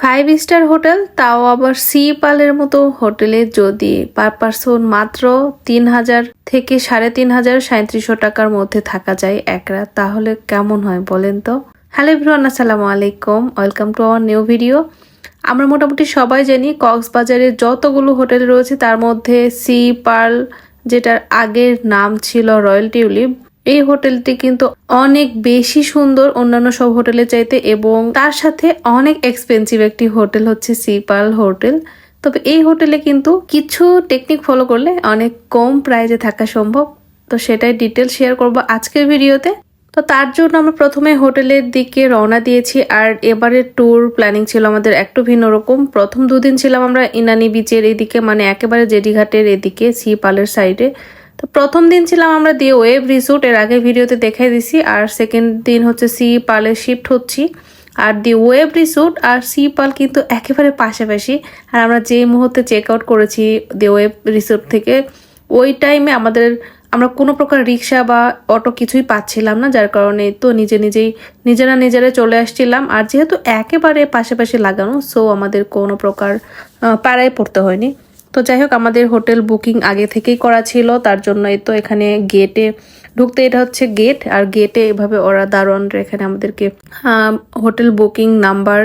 Five star hotel, তাও আবার C পালের মতো হোটেলে যদি পার পার্সন মাত্র তিন হাজার থেকে সাড়ে তিন হাজার সাঁত্রিশশো টাকার মধ্যে থাকা যায় এক রাত তাহলে কেমন হয় বলেন তো? হ্যালো এভরিওয়ান, আসসালামু আলাইকুম। Welcome to our new video. আমরা মোটামুটি সবাই জানি কক্সবাজারে যতগুলো হোটেল রয়েছে, তার মধ্যে সি পার্ল যেটার আগের নাম ছিল রয়্যাল টিউলিপ এই হোটেলটি কিন্তু অনেক বেশি সুন্দর অন্যান্য সব হোটেলের চাইতে এবং তার সাথে অনেক এক্সপেন্সিভ একটি হোটেল হচ্ছে সি পার্ল হোটেল তবে এই হোটেলে কিন্তু কিছু টেকনিক ফলো করলে অনেক কম প্রাইজে থাকা সম্ভব। তো সেটাই ডিটেল শেয়ার করব আজকের ভিডিওতে। তো তার জন্য আমরা প্রথমে হোটেলের দিকে রওনা দিয়েছি আর এবারের ট্যুর প্ল্যানিং ছিল আমাদের একটু ভিন্ন রকম। প্রথম দুদিন ছিলাম আমরা ইনানি বিচের এদিকে মানে একেবারে জেডিঘাটের এদিকে সি পালের সাইডে তো প্রথম দিন ছিলাম আমরা দিয়ে ওয়েব রিসোর্ট, এর আগে ভিডিওতে দেখাই দিছি, আর সেকেন্ড দিন হচ্ছে সি পালে শিফট হচ্ছি। আর দি ওয়েব রিসোর্ট আর সি পাল কিন্তু একেবারে পাশাপাশি, আর আমরা যে মুহূর্তে চেক আউট করেছি দি ওয়েব রিসোর্ট থেকে, ওই টাইমে আমাদের, আমরা কোনো প্রকার রিক্সা বা অটো কিছুই পাচ্ছিলাম না, যার কারণে তো নিজে নিজেই, নিজেরা নিজেরা চলে আসছিলাম। আর যেহেতু একেবারে পাশাপাশি লাগানো সো আমাদের কোনো প্রকার পাড়ায় পড়তে হয়নি। তো যাই হোক, আমাদের হোটেল বুকিং আগে থেকেই করা ছিল, তার জন্য তো এখানে গেটে ঢুকতে এটা হচ্ছে গেট আর গেটে এভাবে ওরা দারোয়ানরা এখানে আমাদেরকে হোটেল বুকিং নাম্বার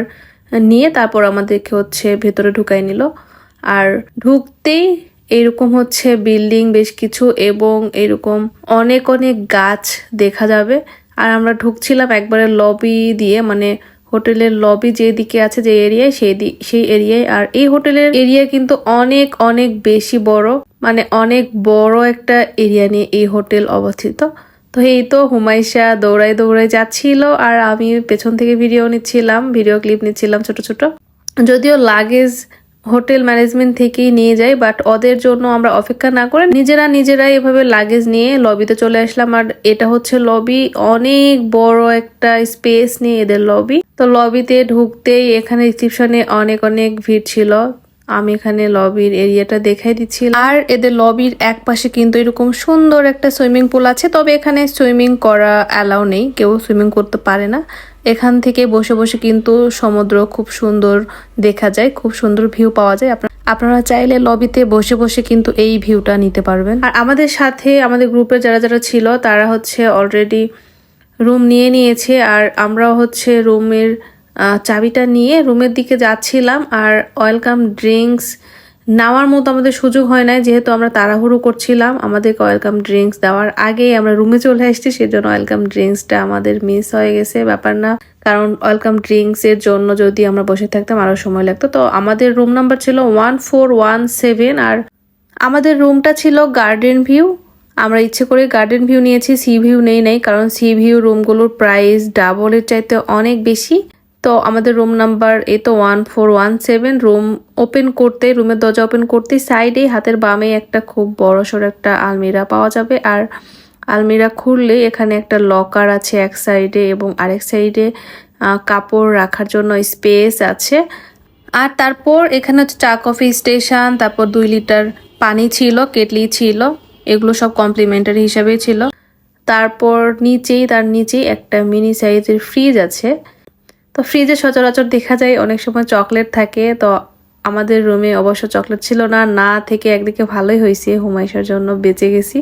নিয়ে তারপর আমাদেরকে হচ্ছে ভেতরে ঢুকাই নিল। আর ঢুকতেই এরকম হচ্ছে বিল্ডিং বেশ কিছু এবং এরকম অনেক অনেক গাছ দেখা যাবে। আর আমরা ঢুকছিলাম একবারে লবি দিয়ে মানে হোটেলের লবি যেদিকে আছে যে এরিয়ায় সেই সেই এরিয়ায় আর এই হোটেলের এরিয়া কিন্তু অনেক অনেক বেশি বড়। মানে অনেক বড় একটা এরিয়া নিয়ে এই হোটেল অবস্থিত। তো এই তো হুমাইশা দৌড়াই দৌড়াই যাচ্ছিল আর আমি পেছন থেকে ভিডিও নিচ্ছিলাম ভিডিও ক্লিপ নিচ্ছিলাম ছোট ছোট। যদিও লাগেজ হোটেল ম্যানেজমেন্ট থেকেই নিয়ে যাই বাট ওদের জন্য আমরা অপেক্ষা না করে নিজেরা নিজেরাই এভাবে লাগেজ নিয়ে লবিতে চলে আসলাম। আর এটা হচ্ছে লবি অনেক বড় একটা স্পেস নিয়ে এদের লবি তো লবিতে ঢুকতেই এখানে রিসিপশনে অনেক অনেক ভিড় ছিল। আমি এখানে লবির এরিয়াটা দেখাই দিচ্ছি আর এদের লবির এক পাশে কিন্তু এরকম সুন্দর একটা সুইমিং পুল আছে, তবে এখানে সুইমিং করা অ্যালাউ নেই, কেউ সুইমিং করতে পারে না। এখান থেকে বসে বসে কিন্তু সমুদ্র খুব সুন্দর দেখা যায়, খুব সুন্দর ভিউ পাওয়া যায়। আপনার আপনারা চাইলে লবিতে বসে বসে কিন্তু এই ভিউটা নিতে পারবেন। আর আমাদের সাথে আমাদের গ্রুপে যারা যারা ছিল, তারা হচ্ছে অলরেডি রুম নিয়ে নিয়েছে। আর আমরাও হচ্ছে রুমের চাবিটা নিয়ে রুমের দিকে যাচ্ছিলাম। আর ওয়েলকাম ড্রিঙ্কস নেওয়ার মতো আমাদের সুযোগ হয় নাই, যেহেতু আমরা তাড়াহুড়ো করছিলাম, আমাদেরকে ওয়েলকাম ড্রিঙ্কস দেওয়ার আগেই আমরা রুমে চলে এসেছি, সেজন্য ওয়েলকাম ড্রিঙ্কসটা আমাদের মিস হয়ে গেছে, ব্যাপার না। কারণ ওয়েলকাম ড্রিঙ্কস এর জন্য যদি আমরা বসে থাকতাম, আরও সময় লাগতো। তো আমাদের রুম নাম্বার ছিল ওয়ান ফোর ওয়ান সেভেন আর আমাদের রুমটা ছিল গার্ডেন ভিউ আমরা ইচ্ছে করে গার্ডেন ভিউ নিয়েছি সি ভিউ নেই নাই, কারণ সি ভিউ রুমগুলোর প্রাইস ডাবলের চাইতে অনেক বেশি। তো আমাদের রুম নাম্বার এ তো one four one seven room open করতে রুমের দরজা ওপেন করতে সাইডে হাতের বামে একটা খুব বড় সড়ো একটা আলমিরা পাওয়া যাবে। আর আলমিরা খুললে এখানে একটা লকার আছে এক সাইডে এবং আরেক সাইডে কাপড় রাখার জন্য স্পেস আছে। আর তারপর এখানে হচ্ছে চা কফি স্টেশন তারপর দুই লিটার পানি ছিল, কেটলি ছিল, এগুলো সব কমপ্লিমেন্টারি হিসাবেই ছিল। তারপর নিচেই, তার নিচেই একটা মিনি সাইজের ফ্রিজ আছে। তো ফ্রিজে সচরাচর দেখা যায় অনেক সময় চকলেট থাকে, তো আমাদের রুমে অবশ্য চকলেট ছিল না না থেকে একদিকে ভালোই হয়েছে হুমাইশার জন্য, বেঁচে গেছি।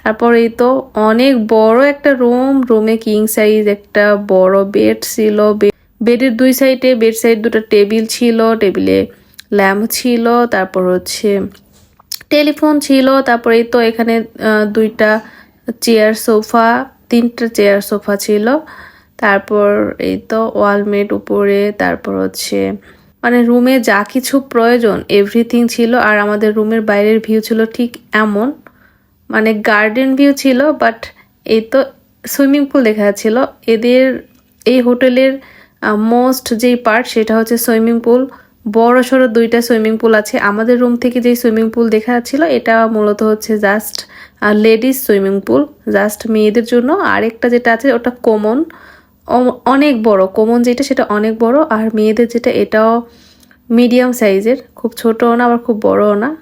তারপর এই তো অনেক বড় একটা রুম রুমে কিং সাইজ একটা বড় বেড ছিল বেডের দুই সাইডে বেড সাইড দুটো টেবিল ছিল টেবিলে ল্যাম্প ছিল, তারপর হচ্ছে টেলিফোন ছিল, তারপরে তো এখানে দুইটা চেয়ার সোফা তিনটা চেয়ার সোফা ছিল। তারপর এই তো ওয়ালমেট উপরে, তারপর হচ্ছে মানে রুমে যা কিছু প্রয়োজন এভরিথিং ছিল, আর আমাদের রুমের বাইরের ভিউ ছিল ঠিক এমন। মানে গার্ডেন ভিউ ছিল বাট এই তো সুইমিং পুল দেখা যাচ্ছিল। এদের, এই হোটেলের মোস্ট যেই পার্ট সেটা হচ্ছে সুইমিং পুল বড় সড়ো দুইটা সুইমিং পুল আছে। আমাদের রুম থেকে যেই সুইমিং পুল দেখা যাচ্ছিল, এটা মূলত হচ্ছে just ladies swimming pool just মেয়েদের জন্য। আরেকটা যেটা আছে, ওটা কমন অনেক বড়। কমন যেটা, সেটা অনেক বড়। আর মেয়েদের যেটা, এটাও মিডিয়াম সাইজের খুব ছোটও না, আবার খুব বড়ও না।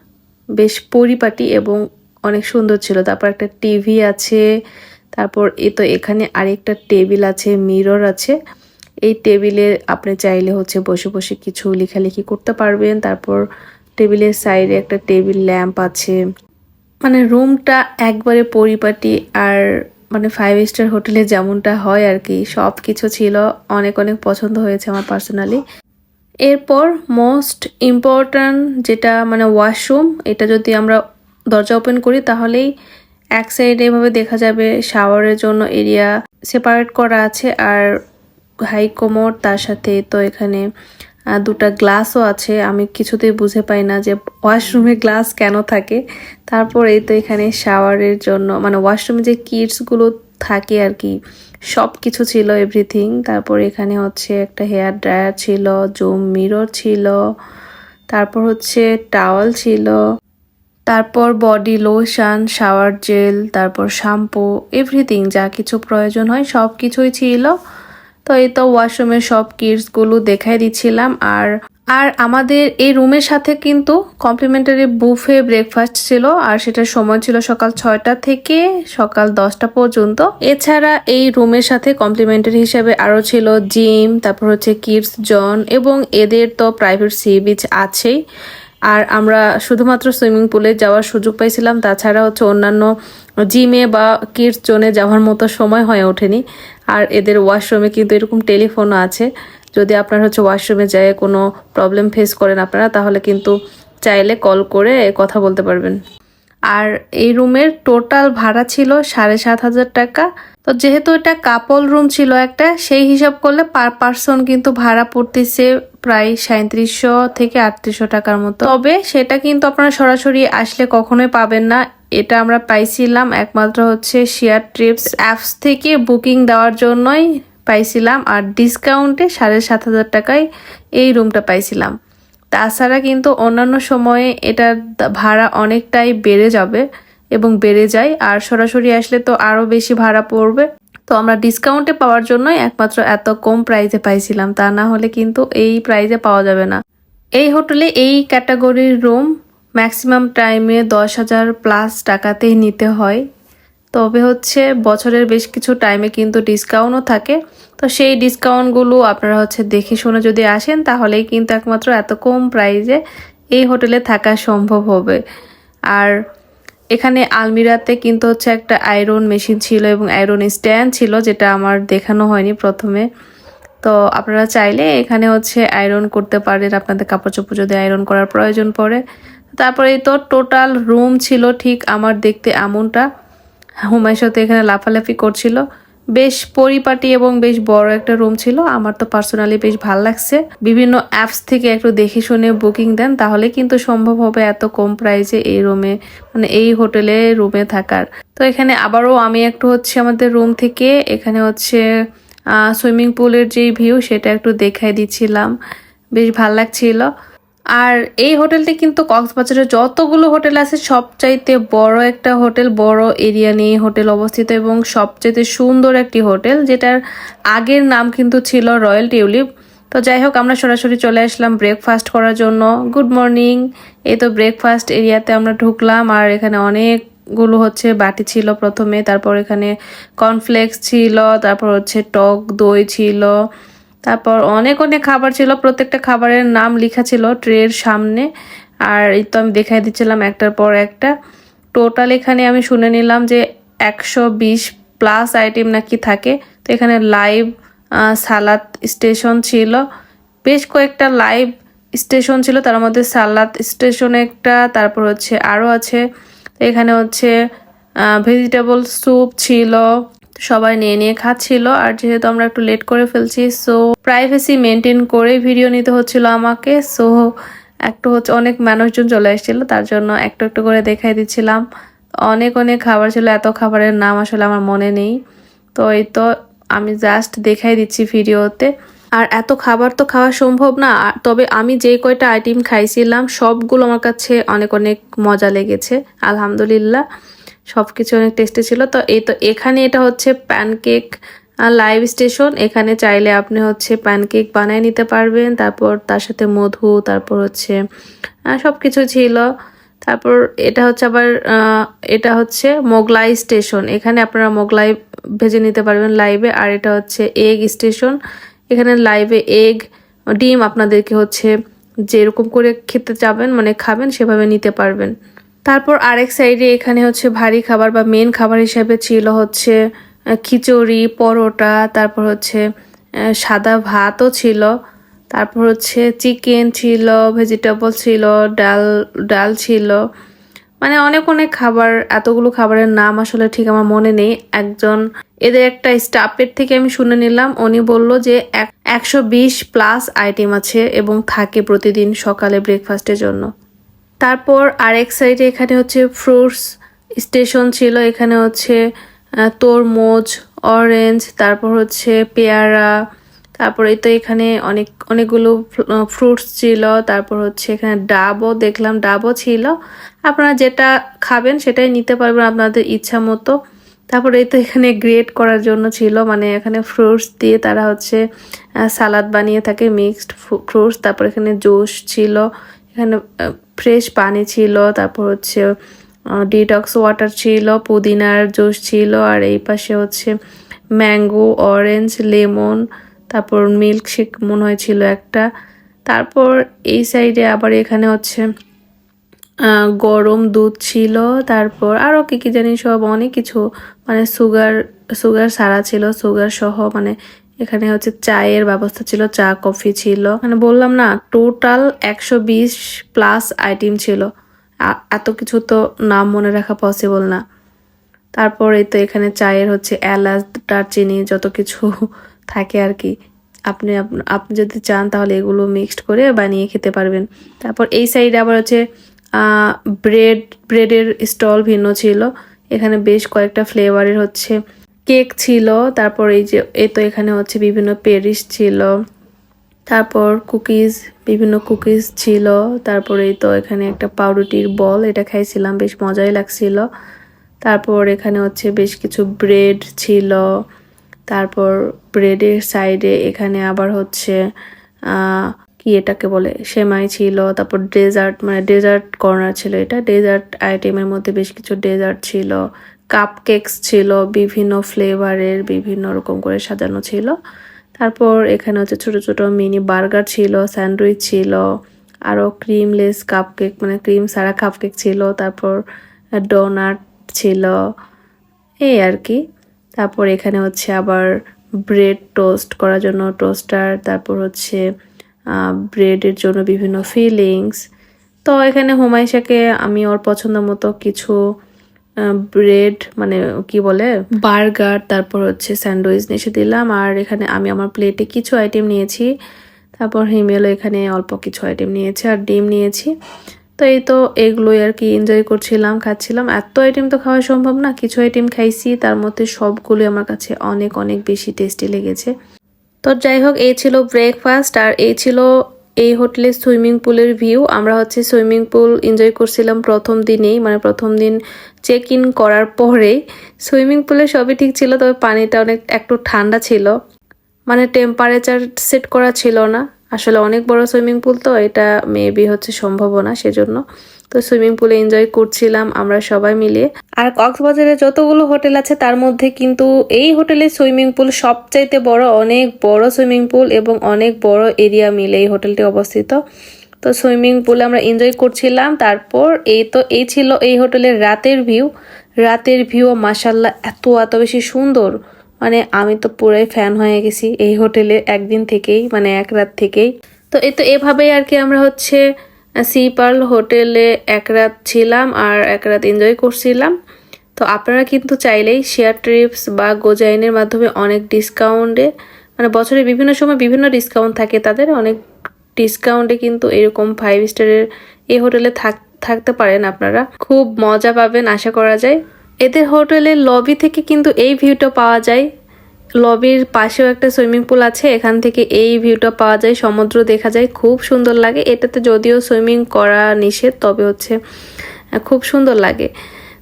বেশ পরিপাটি এবং অনেক সুন্দর ছিল। তারপর একটা টিভি আছে। তারপর এ তো এখানে আরেকটা টেবিল আছে মিরর আছে। এই টেবিলে আপনি চাইলে হচ্ছে বসে বসে কিছু লেখালেখি করতে পারবেন। তারপর টেবিলের সাইডে একটা টেবিল ল্যাম্প আছে। মানে রুমটা একবারে পরিপাটি আর মানে ফাইভ স্টার হোটেলে যেমনটা হয় আর কি সব কিছু ছিল, অনেক অনেক পছন্দ হয়েছে আমার পার্সোনালি এরপর মোস্ট ইম্পর্ট্যান্ট যেটা মানে ওয়াশরুম এটা যদি আমরা দরজা ওপেন করি তাহলেই এক সাইডে এভাবে দেখা যাবে শাওয়ারের জন্য এরিয়া সেপারেট করা আছে আর হাই কোমোড তার সাথে তো এখানে দুটা গ্লাসও আছে। আমি কিছুতেই বুঝে পাই না যে ওয়াশরুমে গ্লাস কেন থাকে। তারপর এই তো এখানে শাওয়ারের জন্য মানে ওয়াশরুমে যে কিটসগুলো থাকে আর কি সব কিছু ছিল এভরিথিং তারপর এখানে হচ্ছে একটা হেয়ার ড্রায়ার ছিল জুম মিরর ছিল, তারপর হচ্ছে টাওয়াল ছিল, তারপর বডি লোশন শাওয়ার জেল তারপর শ্যাম্পু এভরিথিং যা কিছু প্রয়োজন হয় সব কিছুই ছিল। তো এই তো ওয়াশরুমের সব কিটসগুলো দেখাই দিচ্ছিলাম। আর আর আমাদের এই রুমের সাথে কিন্তু কমপ্লিমেন্টারি বুফে ব্রেকফাস্ট ছিল, আর সেটার সময় ছিল সকাল ছয়টা থেকে সকাল দশটা পর্যন্ত। এছাড়া এই রুমের সাথে কমপ্লিমেন্টারি হিসেবে আরও ছিল জিম তারপর হচ্ছে কিডস জন এবং এদের তো প্রাইভেট সি বিচ আছেই। আর আমরা শুধুমাত্র সুইমিং পুলে যাওয়ার সুযোগ পাইছিলাম। তাছাড়া হচ্ছে অন্যান্য জিমে বা কিডস জোনে যাওয়ার মতো সময় হয়ে ওঠেনি। আর এদের ওয়াশরুমে কিন্তু এরকম টেলিফোনও আছে। যদি আপনার হচ্ছে ওয়াশরুমে যায় কোনো প্রবলেম ফেস করেন আপনারা, তাহলে কিন্তু চাইলে কল করে কথা বলতে পারবেন। আর এই রুমের টোটাল ভাড়া ছিল সাড়ে সাত হাজার টাকা। তো যেহেতু এটা কাপল রুম ছিল একটা, সেই হিসাব করলে পার পার্সন কিন্তু ভাড়া পড়তেছে প্রায় সাঁত্রিশশো থেকে আটত্রিশশো টাকার মতো। তবে সেটা কিন্তু আপনারা সরাসরি আসলে কখনোই পাবেন না। এটা আমরা পাইছিলাম একমাত্র হচ্ছে শেয়ার ট্রিপস অ্যাপস থেকে বুকিং দেওয়ার জন্যই পাইছিলাম। আর ডিসকাউন্টে সাড়ে সাত হাজার টাকায় এই রুমটা পাইছিলাম। তাছাড়া কিন্তু অন্যান্য সময়ে এটার ভাড়া অনেকটাই বেড়ে যাবে এবং বেড়ে যায়। আর সরাসরি আসলে তো আরও বেশি ভাড়া পড়বে। তো আমরা ডিসকাউন্টে পাওয়ার জন্যই একমাত্র এত কম প্রাইজে পাইছিলাম। তা না হলে কিন্তু এই প্রাইজে পাওয়া যাবে না। এই হোটেলে এই ক্যাটাগরির রুম ম্যাক্সিমাম টাইমে দশ হাজার প্লাস টাকাতেই নিতে হয়। তবে হচ্ছে বছরের বেশ কিছু টাইমে কিন্তু ডিসকাউন্টও থাকে। তো সেই ডিসকাউন্টগুলো আপনারা হচ্ছে দেখে শুনে যদি আসেন, তাহলেই কিন্তু একমাত্র এত কম প্রাইজে এই হোটেলে থাকা সম্ভব হবে। আর এখানে আলমিরাতে কিন্তু হচ্ছে একটা আয়রন মেশিন ছিল এবং আয়রন স্ট্যান্ড ছিল, যেটা আমার দেখানো হয়নি প্রথমে। তো আপনারা চাইলে এখানে হচ্ছে আয়রন করতে পারেন, আপনাদের কাপড় চোপড় যদি আয়রন করার প্রয়োজন পড়ে। তারপরে তো টোটাল রুম ছিল, ঠিক আমার দেখতে এমনটা। হুমায়ের সাথে এখানে লাফালাফি করছিল। বেশ পরিপাটি এবং বেশ বড় একটা রুম ছিল। আমার তো পার্সোনালি বেশ ভালো লাগছে। বিভিন্ন অ্যাপস থেকে একটু দেখে শুনে বুকিং দেন, তাহলে কিন্তু সম্ভব হবে এত কম প্রাইসে এই রুমে মানে এই হোটেলে রুমে থাকার। তো এখানে আবারও আমি একটু হচ্ছে আমাদের রুম থেকে, এখানে হচ্ছে সুইমিং পুলের যেই ভিউ সেটা একটু দেখাই দিচ্ছিলাম বেশ ভালো লাগছিল। আর এই হোটেলটি কিন্তু কক্সবাজারের যতগুলো হোটেল আছে, সবচাইতে বড় একটা হোটেল, বড় এরিয়া নিয়ে হোটেল অবস্থিত এবং সবচাইতে সুন্দর একটি হোটেল, যেটার আগের নাম কিন্তু ছিল রয়্যাল টিউলিপ। তো যাই হোক, আমরা সরাসরি চলে আসলাম ব্রেকফাস্ট করার জন্য। গুড মর্নিং এই তো ব্রেকফাস্ট এরিয়াতে আমরা ঢুকলাম, আর এখানে অনেকগুলো হচ্ছে বাটি ছিল প্রথমে, তারপর এখানে কর্নফ্লেক্স ছিল, তারপর হচ্ছে টক দই ছিল তারপর অনেক অনেক খাবার ছিল, প্রত্যেকটা খাবারের নাম লেখা ছিল ট্রের সামনে। আর এই তো আমি দেখাই দিচ্ছিলাম একটার পর একটা। টোটাল এখানে আমি শুনে নিলাম যে একশো বিশ প্লাস আইটেম নাকি থাকে। তো এখানে লাইভ সালাদ স্টেশন ছিল। বেশ কয়েকটা লাইভ স্টেশন ছিল, তার মধ্যে সালাদ স্টেশন একটা, তারপর হচ্ছে আরও আছে। এখানে হচ্ছে ভেজিটেবল স্যুপ ছিল। সবাই নিয়ে নিয়ে খাচ্ছিল, আর যেহেতু আমরা একটু লেট করে ফেলছি সো প্রাইভেসি মেনটেন করে ভিডিও নিতে হচ্ছিল আমাকে সো একটু হচ্ছে অনেক মানুষজন চলে এসেছিল তার জন্য একটু একটু করে দেখাই দিচ্ছিলাম। অনেক অনেক খাবার ছিল, এত খাবারের নাম আসলে আমার মনে নেই। তো এই তো আমি জাস্ট দেখাই দিচ্ছি ভিডিওতে আর এত খাবার তো খাওয়া সম্ভব না তবে আমি যে কয়টা আইটেম খাইছিলাম, সবগুলো আমার কাছে অনেক অনেক মজা লেগেছে, আলহামদুলিল্লাহ। সব কিছু অনেক টেস্টি ছিল। তো এই তো এখানে এটা হচ্ছে প্যানকেক লাইভ স্টেশন এখানে চাইলে আপনি হচ্ছে প্যানকেক বানিয়ে নিতে পারবেন। তারপর তার সাথে মধু, তারপর হচ্ছে সব কিছু ছিল। তারপর এটা হচ্ছে আবার এটা হচ্ছে মোগলাই স্টেশন এখানে আপনারা মোগলাই ভেজে নিতে পারবেন লাইভে আর এটা হচ্ছে এগ স্টেশন এখানে লাইভে এগ ডিম আপনাদেরকে হচ্ছে যেরকম করে খেতে যাবেন মানে খাবেন, সেভাবে নিতে পারবেন। তারপর আরেক সাইডে এখানে হচ্ছে ভারী খাবার বা মেন খাবার হিসেবে ছিল হচ্ছে খিচুড়ি, পরোটা, তারপর হচ্ছে সাদা ভাতও ছিল, তারপর হচ্ছে চিকেন ছিল ভেজিটেবল ছিল, ডাল ডাল ছিল। মানে অনেক অনেক খাবার, এতগুলো খাবারের নাম আসলে ঠিক আমার মনে নেই। একজন, এদের একটা স্টাফের থেকে আমি শুনে নিলাম, উনি বলল যে একশো বিশ প্লাস আইটেম আছে এবং থাকে প্রতিদিন সকালে ব্রেকফাস্টের জন্য। তারপর আরেক সাইডে এখানে হচ্ছে ফ্রুটস স্টেশন ছিল, এখানে হচ্ছে তরমুজ, অরেঞ্জ, তারপর হচ্ছে পেয়ারা, তারপরে তো এখানে অনেক, অনেকগুলো ফ্রুটস ছিল, তারপর হচ্ছে এখানে ডাবও দেখলাম, ডাবও ছিল। আপনারা যেটা খাবেন সেটাই নিতে পারবেন আপনাদের ইচ্ছা মতো। তারপরে এই তো এখানে গ্রেট করার জন্য ছিল মানে এখানে ফ্রুটস দিয়ে তারা হচ্ছে সালাদ বানিয়ে থাকে, মিক্সড ফ্রুটস, তারপর এখানে জুস ছিল। এখানে ফ্রেশ পানি ছিল, তারপর হচ্ছে ডিটক্স ওয়াটার ছিল, পুদিনার জুস ছিল, আর এই পাশে হচ্ছে ম্যাঙ্গো অরেঞ্জ লেমন তারপর মিল্ক শেক মনে হয় ছিল একটা। তারপর এই সাইডে আবার এখানে হচ্ছে গরম দুধ ছিল, তারপর আরও কী কী জানি সব অনেক কিছু মানে সুগার সুগার সারা ছিল সুগার সহ মানে এখানে হচ্ছে চায়ের ব্যবস্থা ছিল, চা, কফি ছিল। মানে বললাম না টোটাল একশো বিশ প্লাস আইটেম ছিল। এত কিছু তো নাম মনে রাখা পসিবল না। তারপরে তো এখানে চায়ের হচ্ছে এলাচ দারচিনি যত কিছু থাকে আর কি। আপনি আপ- আপনি যদি চান তাহলে এগুলো মিক্সড করে বানিয়ে খেতে পারবেন। তারপর এই সাইডে আবার হচ্ছে ব্রেড ব্রেডের স্টল ভিন্ন ছিল। এখানে বেশ কয়েকটা ফ্লেভারের হচ্ছে কেক ছিল, তারপর এই যে এই তো এখানে হচ্ছে বিভিন্ন পেরিস ছিল, তারপর কুকিজ, বিভিন্ন কুকিজ ছিল, তারপর এই তো এখানে একটা পাউরুটির বল, এটা খাইছিলাম, বেশ মজাই লাগছিল। তারপর এখানে হচ্ছে বেশ কিছু ব্রেড ছিল, তারপর ব্রেডের সাইডে এখানে আবার হচ্ছে কি এটাকে বলে, সেমাই ছিল, তারপর ডেজার্ট মানে ডেজার্ট কর্নার ছিল এটা, ডেজার্ট আইটেমের মধ্যে বেশ কিছু ডেজার্ট ছিল কাপ কেকস ছিল, বিভিন্ন ফ্লেভারের বিভিন্ন রকম করে সাজানো ছিল। তারপর এখানে হচ্ছে ছোট ছোট মিনি বার্গার ছিল স্যান্ডউইচ ছিল আরও ক্রিমলেস কাপকেক মানে ক্রিম ছাড়া কাপকেক ছিল, তারপর ডোনাট ছিল, এই আর কি। তারপর এখানে হচ্ছে আবার ব্রেড টোস্ট করার জন্য টোস্টার তারপর হচ্ছে ব্রেডের জন্য বিভিন্ন ফিলিংস তো এখানে হুমাইশাকে আমি ওর পছন্দ মতো কিছু ব্রেড মানে কি বলে বার্গার তারপর হচ্ছে স্যান্ডউইচ নিয়ে এসে দিলাম। আর এখানে আমি আমার প্লেটে কিছু আইটেম নিয়েছি। তারপর হিমেলও এখানে অল্প কিছু আইটেম নিয়েছে আর ডিম নিয়েছি। তো এই তো এগুলোই আর কি এনজয় করছিলাম, খাচ্ছিলাম। এত আইটেম তো খাওয়া সম্ভব না, কিছু আইটেম খাইছি। তার মধ্যে সবগুলোই আমার কাছে অনেক অনেক বেশি টেস্টি লেগেছে। তো যাই হোক, এই ছিল ব্রেকফাস্ট আর এই ছিল এই হোটেলে সুইমিং পুলের ভিউ। আমরা হচ্ছে সুইমিং পুল এনজয় করছিলাম প্রথম দিনেই মানে প্রথম দিন চেক ইন করার পরেই সুইমিং পুলে সবই ঠিক ছিল, তবে পানিটা অনেক, একটু ঠান্ডা ছিল। মানে টেম্পারেচার সেট করা ছিল না। আসলে অনেক বড় সুইমিং পুল তো, এটা মেবি হচ্ছে সম্ভব না সেজন্য। তো সুইমিং পুলে এনজয় করছিলাম আমরা সবাই মিলে। আর কক্সবাজারে যতগুলো হোটেল আছে, তার মধ্যে কিন্তু এই হোটেলের সুইমিং পুল সবচাইতে বড়, অনেক বড় সুইমিং পুল এবং অনেক বড় এরিয়া মিলে এই হোটেলটি অবস্থিত। তো সুইমিং পুলে আমরা এনজয় করছিলাম, তারপর এই তো এই ছিল এই হোটেলের রাতের ভিউ। রাতের ভিউ মাসাল্লাহ এত এত বেশি সুন্দর। মানে আমি তো পুরাই ফ্যান হয়ে গেছি এই হোটেলে একদিন থেকেই মানে এক রাত থেকেই। তো এই তো এভাবেই আর কি আমরা হচ্ছে সি পার্ল হোটেলে এক রাত ছিলাম আর এক রাত এনজয় করছিলাম। তো আপনারা কিন্তু চাইলেই শেয়ার ট্রিপস বা গোজাইনের মাধ্যমে অনেক ডিসকাউন্টে মানে বছরের বিভিন্ন সময় বিভিন্ন ডিসকাউন্ট থাকে, তাদের অনেক ডিসকাউন্টে কিন্তু এরকম ফাইভ স্টারের এই হোটেলে থাক, থাকতে পারেন আপনারা। খুব মজা পাবেন, আশা করা যায়। এদের হোটেলের লবি থেকে কিন্তু এই ভিউটা পাওয়া যায়। লবির পাশেও একটা সুইমিং পুল আছে, এখান থেকে এই ভিউটা পাওয়া যায়, সমুদ্র দেখা যায়, খুব সুন্দর লাগে। এটাতে যদিও সুইমিং করা নিষেধ, তবে হচ্ছে খুব সুন্দর লাগে।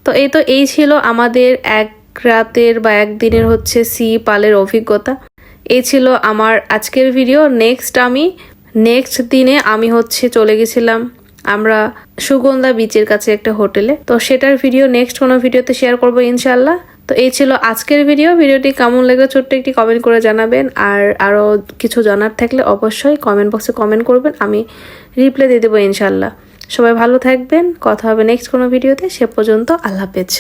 তো এই তো এই ছিল আমাদের এক রাতের বা একদিনের হচ্ছে সি পালের অভিজ্ঞতা। এই ছিল আমার আজকের ভিডিও। নেক্সট আমি নেক্সট দিনে আমি হচ্ছে চলে গেছিলাম আমরা সুগন্ধা বিচের কাছে একটা হোটেলে। তো সেটার ভিডিও নেক্সট কোনো ভিডিওতে শেয়ার করব ইনশাল্লাহ তো এই ছিল আজকের ভিডিও ভিডিওটি কেমন লাগল ছোট্ট একটি কমেন্ট করে জানাবেন। আর আরও কিছু জানার থাকলে অবশ্যই কমেন্ট বক্সে কমেন্ট করবেন। আমি রিপ্লাই দিয়ে দেবো ইনশাল্লাহ সবাই ভালো থাকবেন। কথা হবে নেক্সট কোনো ভিডিওতে সে পর্যন্ত আল্লাহ হাফেজ।